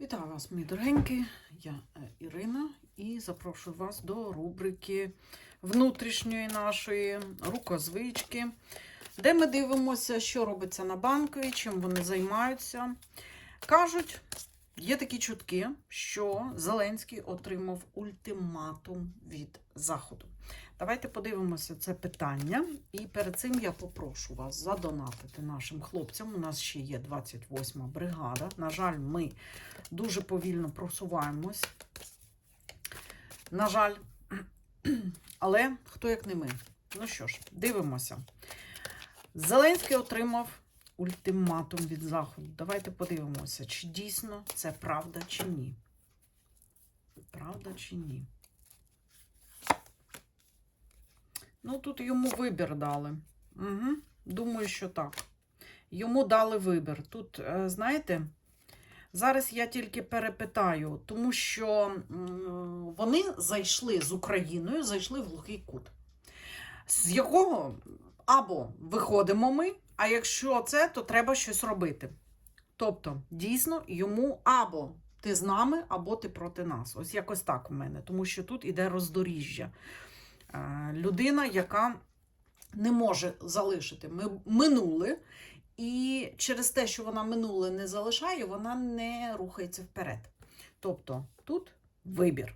Вітаю вас, мої дорогенькі. Я е, Ірина і запрошую вас до рубрики внутрішньої нашої рукозвички, де ми дивимося, що робиться на банковій, чим вони займаються. Кажуть, є такі чутки, що Зеленський отримав ультиматум від Заходу. Давайте подивимося це питання. І перед цим я попрошу вас задонатити нашим хлопцям. У нас ще є 28 бригада. На жаль, ми дуже повільно просуваємось. На жаль, але хто як не ми. Ну що ж, дивимося. Зеленський отримав ультиматум від Заходу. Давайте подивимося, чи дійсно це правда чи ні. Правда чи ні? Ну, тут йому вибір дали. Угу. Думаю, що так. Йому дали вибір. Тут, е, знаєте, зараз я тільки перепитаю, тому що вони зайшли з Україною, зайшли в глухий кут. З якого або виходимо ми, а якщо це, то треба щось робити. Тобто, дійсно, йому або ти з нами, або ти проти нас. Ось якось так в мене, тому що тут іде роздоріжжя. Е, Людина, яка не може залишити ми минуле, і через те, що вона минуле не залишає, вона не рухається вперед. Тобто тут вибір.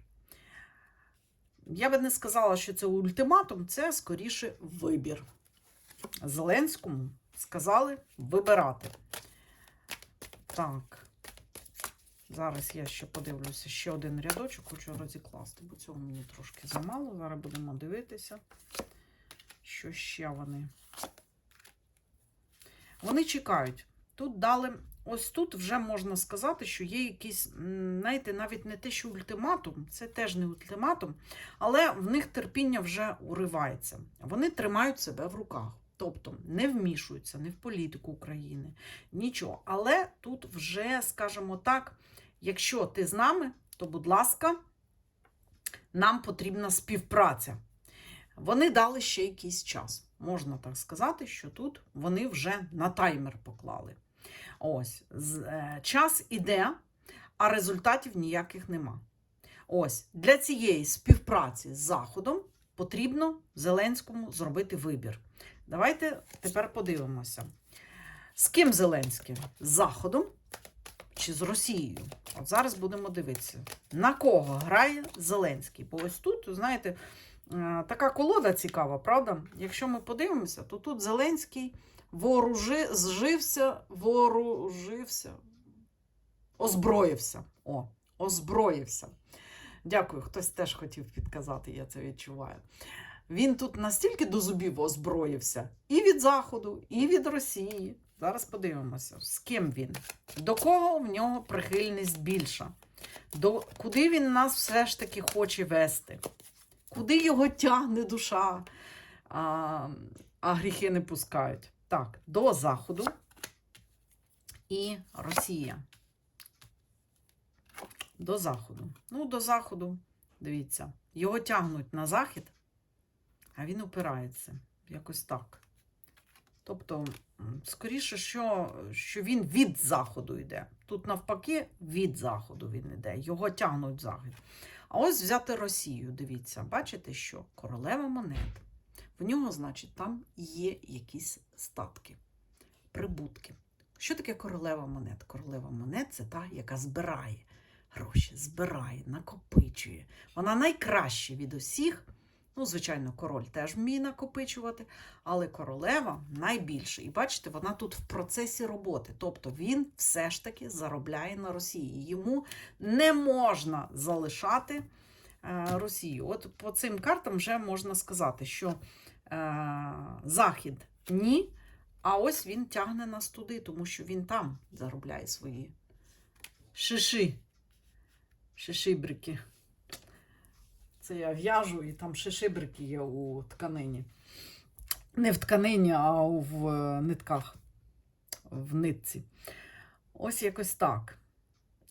Я би не сказала, що це ультиматум, це скоріше вибір. Зеленському сказали вибирати. Так. Зараз я ще подивлюся ще один рядочок, хочу розікласти, бо цього мені трошки замало. Зараз будемо дивитися, що ще вони. Вони чекають. Тут дали, ось тут вже можна сказати, що є якийсь, знаєте, навіть не те, що ультиматум, це теж не ультиматум, але в них терпіння вже уривається. Вони тримають себе в руках. Тобто не вмішуються ні в політику України, нічого. Але тут вже, скажімо так, якщо ти з нами, то, будь ласка, нам потрібна співпраця. Вони дали ще якийсь час. Можна так сказати, що тут вони вже на таймер поклали. Ось, е, час іде, а результатів ніяких нема. Ось, для цієї співпраці з Заходом потрібно Зеленському зробити вибір. Давайте тепер подивимося. З ким Зеленський? З Заходом чи з Росією? От зараз будемо дивитися, на кого грає Зеленський. Бо ось тут, знаєте, е, така колода цікава, правда? Якщо ми подивимося, то тут Зеленський вооружи, зжився, вооружився, озброївся. О, озброївся. Дякую, хтось теж хотів підказати, я це відчуваю. Він тут настільки до зубів озброївся і від Заходу, і від Росії. Зараз подивимося, з ким він, до кого в нього прихильність більша, до, куди він нас все ж таки хоче вести, куди його тягне душа, а, а гріхи не пускають. Так, до Заходу і Росія. До Заходу. Ну, до Заходу, дивіться, його тягнуть на захід, а він упирається. Якось так. Тобто, скоріше, що, що він від заходу йде. Тут, навпаки, від заходу він йде. Його тягнуть в захід. А ось взяти Росію. Дивіться, бачите, що королева монет. В нього, значить, там є якісь статки, прибутки. Що таке королева монет? Королева монет це та, яка збирає гроші, збирає, накопичує. Вона найкраща від усіх. Ну, звичайно, король теж вміє накопичувати, але королева найбільше. І бачите, вона тут в процесі роботи. Тобто він все ж таки заробляє на Росії. Йому не можна залишати е, Росію. От по цим картам вже можна сказати, що е, Захід ні, а ось він тягне нас туди, тому що він там заробляє свої шиши, шишибрики. Це я в'яжу, і там шишибрики є у тканині. Не в тканині, а в е, нитках, в нитці. Ось якось так.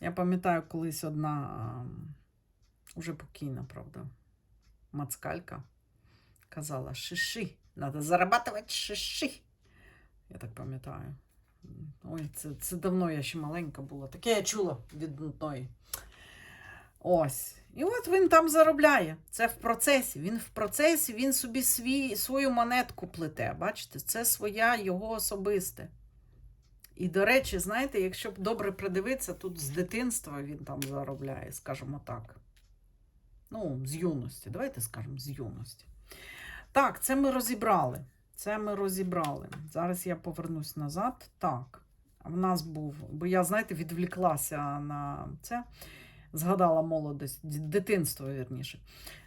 Я пам'ятаю, колись одна, ем, уже покійна, правда, мацкалька казала: шиши, треба зарабатувати шиши. Я так пам'ятаю. Ой, це, це давно я ще маленька була. Таке я чула від одної. Ось. І от він там заробляє. Це в процесі. Він в процесі, він собі свій, свою монетку плете. Бачите, це своя його особисте. І, до речі, знаєте, якщо б добре придивитися, тут з дитинства він там заробляє, скажімо так. Ну, з юності. Давайте скажемо, з юності. Так, це ми розібрали. Це ми розібрали. Зараз я повернусь назад. Так. В нас був, бо я, знаєте, відвліклася на це, згадала молодість, д- дитинство, вірніше.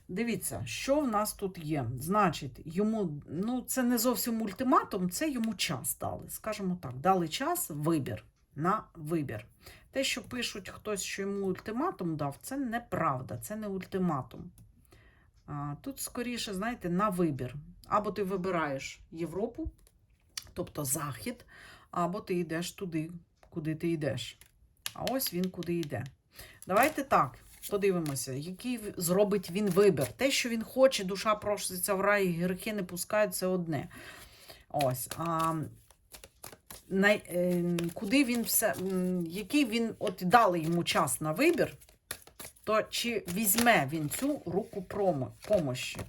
Дивіться, що в нас тут є. Значить, йому, ну, це не зовсім ультиматум, це йому час дали. Скажімо так, дали час, вибір на вибір. Те, що пишуть хтось, що йому ультиматум дав, це неправда, це не ультиматум. А, тут скоріше, знаєте, на вибір. Або ти вибираєш Європу, тобто Захід, або ти йдеш туди, куди ти йдеш. А ось він куди йде. Давайте так, подивимося, який зробить він вибір. Те, що він хоче, душа проситься в рай, грехи не пускають, це одне. Ось. А, най, е, куди він все, який він от дали йому час на вибір, то чи візьме він цю руку помощі?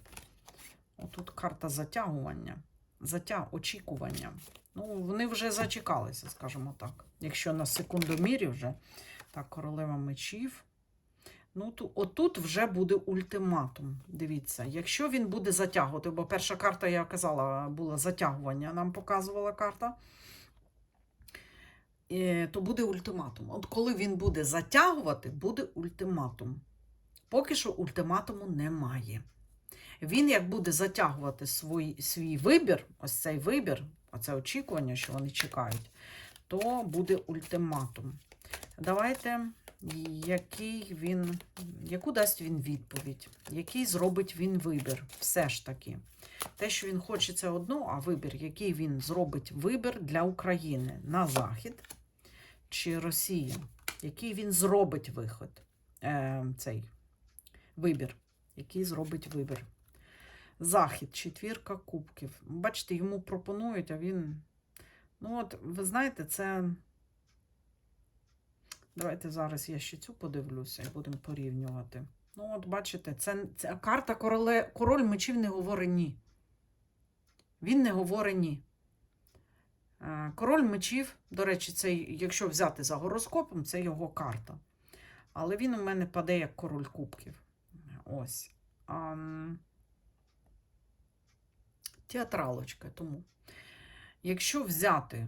Отут карта затягування, затяг, очікування. Ну, вони вже зачекалися, скажімо так. Якщо на секундомірі вже так, королева мечів. Ну, ту, отут вже буде ультиматум. Дивіться, якщо він буде затягувати, бо перша карта, я казала, була затягування, нам показувала карта. е, То буде ультиматум. От коли він буде затягувати, буде ультиматум. Поки що ультиматуму немає. Він, як буде затягувати свій, свій вибір, ось цей вибір, оце очікування, що вони чекають, то буде ультиматум. Давайте, який він, яку дасть він відповідь, який зробить він вибір, все ж таки. Те, що він хоче, це одно, а вибір, який він зробить вибір для України на Захід чи Росія, який він зробить виход, е, цей вибір, який зробить вибір. Захід, четвірка кубків. Бачите, йому пропонують, а він. Ну, от, ви знаєте, це. Давайте зараз я ще цю подивлюся і будемо порівнювати. Ну, от бачите, це, це карта короле, король мечів не говорить ні. Він не говорить ні. Е, Король мечів, до речі, це, якщо взяти за гороскопом, це його карта. Але він у мене паде як король кубків. Ось. Ам, Театралочка. Тому, якщо взяти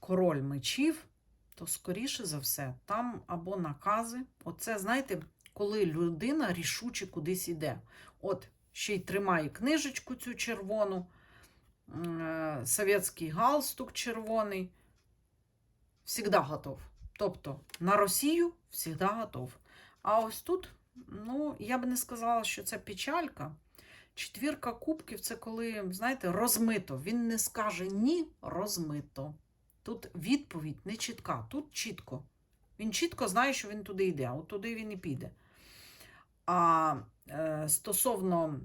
король мечів, то скоріше за все, там або накази. Оце, знаєте, коли людина рішуче кудись іде. От, ще й тримає книжечку цю червону, е, совєтський галстук червоний. Всігда готов. Тобто на Росію всігда готов. А ось тут, ну, я би не сказала, що це печалька. Четвірка кубків це коли, знаєте, розмито. Він не скаже ні, розмито. Тут відповідь не чітка, тут чітко. Він чітко знає, що він туди йде, а от туди він і піде. А е, стосовно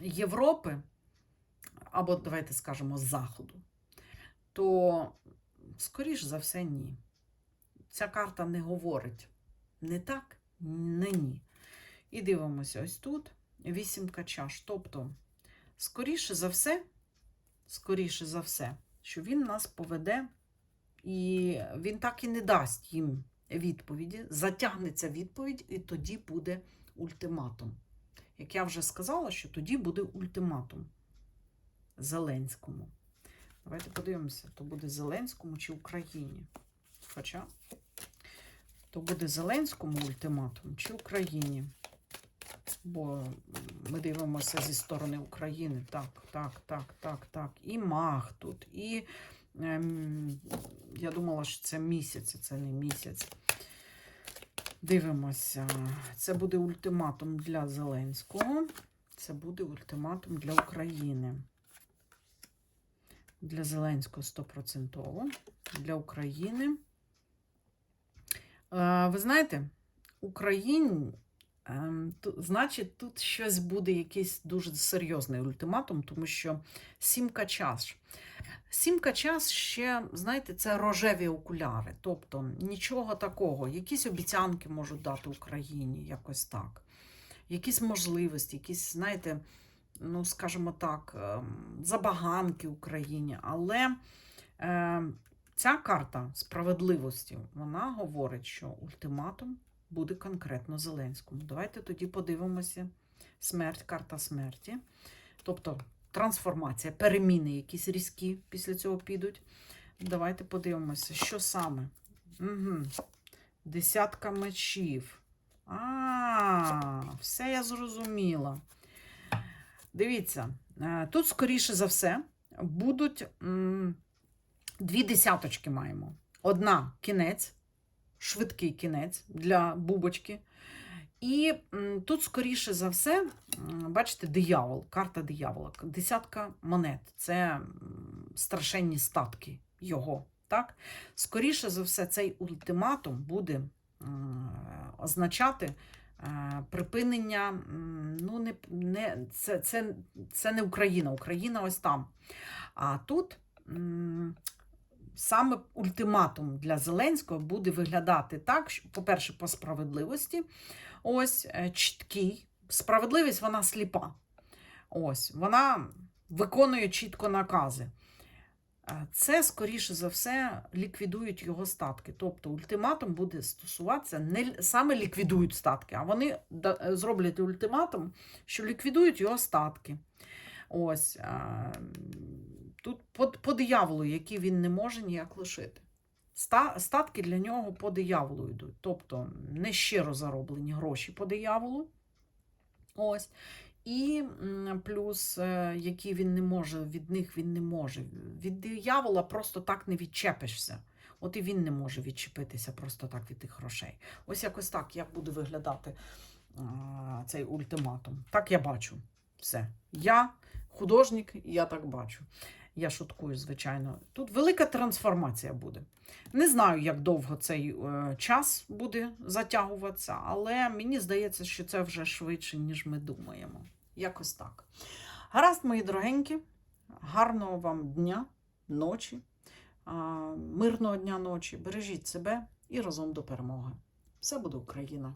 Європи, або давайте скажемо Заходу, то, скоріш за все, ні. Ця карта не говорить не так, не ні. І дивимося ось тут вісімка чаш. Тобто, скоріше за все, скоріше за все, що він нас поведе, і він так і не дасть їм відповіді, затягнеться відповідь, і тоді буде ультиматум. Як я вже сказала, що тоді буде ультиматум Зеленському. Давайте подивимося, то буде Зеленському чи Україні. Хоча то буде Зеленському ультиматум чи Україні. Бо ми дивимося зі сторони України. Так, так, так, так, так. І маг тут, і ем, я думала, що це місяць, це не місяць. Дивимося. Це буде ультиматум для Зеленського. Це буде ультиматум для України. Для Зеленського 100%. Для України. Е, Ви знаєте, Україні значить, тут щось буде якийсь дуже серйозний ультиматум, тому що сімка час. Сімка час ще, знаєте, це рожеві окуляри. Тобто нічого такого. Якісь обіцянки можуть дати Україні, якось так. Якісь можливості, якісь, знаєте, ну, скажімо так, ем, забаганки Україні. Але ем, ця карта справедливості, вона говорить, що ультиматум буде конкретно Зеленському. Давайте тоді подивимося. Смерть, карта смерті. Тобто трансформація, переміни якісь різкі після цього підуть. Давайте подивимося, що саме. Угу. Десятка мечів. А, все я зрозуміла. Дивіться, е, тут, скоріше за все, будуть м, дві десяточки маємо. Одна кінець, швидкий кінець для бубочки. І тут, скоріше за все, бачите, диявол, карта диявола, десятка монет. Це страшенні статки його. Так? Скоріше за все, цей ультиматум буде означати е, припинення. Ну, не, не, це, це, це не Україна, Україна ось там. А тут саме ультиматум для Зеленського буде виглядати так, що, по-перше, по справедливості. Ось е, чіткий. Справедливість вона сліпа. Ось, вона виконує чітко накази. Е, Це, скоріше за все, ліквідують його статки. Тобто ультиматум буде стосуватися не саме ліквідують статки, а вони е, зроблять ультиматум, що ліквідують його статки. Ось тут по, по дияволу, які він не може ніяк лишити. Ста- Статки для нього по дияволу йдуть. Тобто не щиро зароблені гроші по дияволу. Ось. І плюс, е, які він не може, від них він не може. Від диявола просто так не відчепишся. От і він не може відчепитися просто так від тих грошей. Ось якось так, як буде виглядати а, цей ультиматум. Так я бачу все. Я художник, я так бачу. Я шуткую, звичайно. Тут велика трансформація буде. Не знаю, як довго цей е, час буде затягуватися, але мені здається, що це вже швидше, ніж ми думаємо. Якось так. Гаразд, мої дорогенькі, гарного вам дня, ночі, мирного дня ночі. Бережіть себе і разом до перемоги. Все буде Україна!